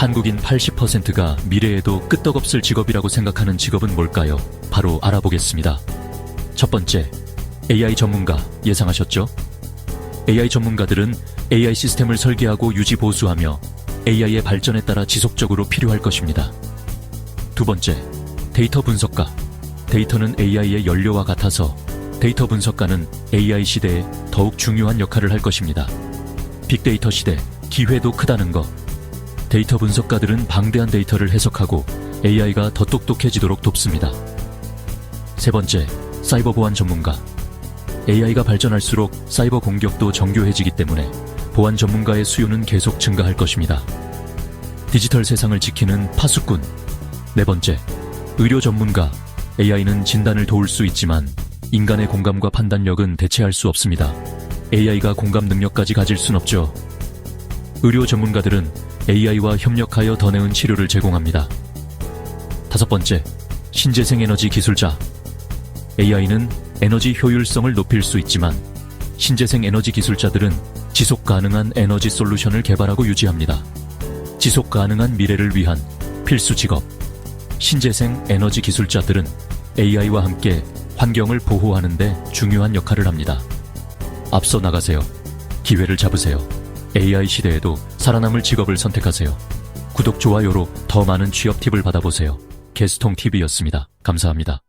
한국인 80%가 미래에도 끄떡없을 직업이라고 생각하는 직업은 뭘까요? 바로 알아보겠습니다. 첫 번째, AI 전문가 예상하셨죠? AI 전문가들은 AI 시스템을 설계하고 유지 보수하며 AI의 발전에 따라 지속적으로 필요할 것입니다. 두 번째, 데이터 분석가. 데이터는 AI의 연료와 같아서 데이터 분석가는 AI 시대에 더욱 중요한 역할을 할 것입니다. 빅데이터 시대, 기회도 크다는 것. 데이터 분석가들은 방대한 데이터를 해석하고 AI가 더 똑똑해지도록 돕습니다. 세 번째, 사이버 보안 전문가. AI가 발전할수록 사이버 공격도 정교해지기 때문에 보안 전문가의 수요는 계속 증가할 것입니다. 디지털 세상을 지키는 파수꾼. 네 번째, 의료 전문가. AI는 진단을 도울 수 있지만 인간의 공감과 판단력은 대체할 수 없습니다. AI가 공감 능력까지 가질 순 없죠. 의료 전문가들은 AI와 협력하여 더 나은 치료를 제공합니다. 다섯 번째, 신재생 에너지 기술자. AI는 에너지 효율성을 높일 수 있지만 신재생 에너지 기술자들은 지속 가능한 에너지 솔루션을 개발하고 유지합니다. 지속 가능한 미래를 위한 필수 직업. 신재생 에너지 기술자들은 AI와 함께 환경을 보호하는데 중요한 역할을 합니다. 앞서 나가세요. 기회를 잡으세요. AI 시대에도 살아남을 직업을 선택하세요. 구독, 좋아요로 더 많은 취업 팁을 받아보세요. 게스통 TV였습니다. 감사합니다.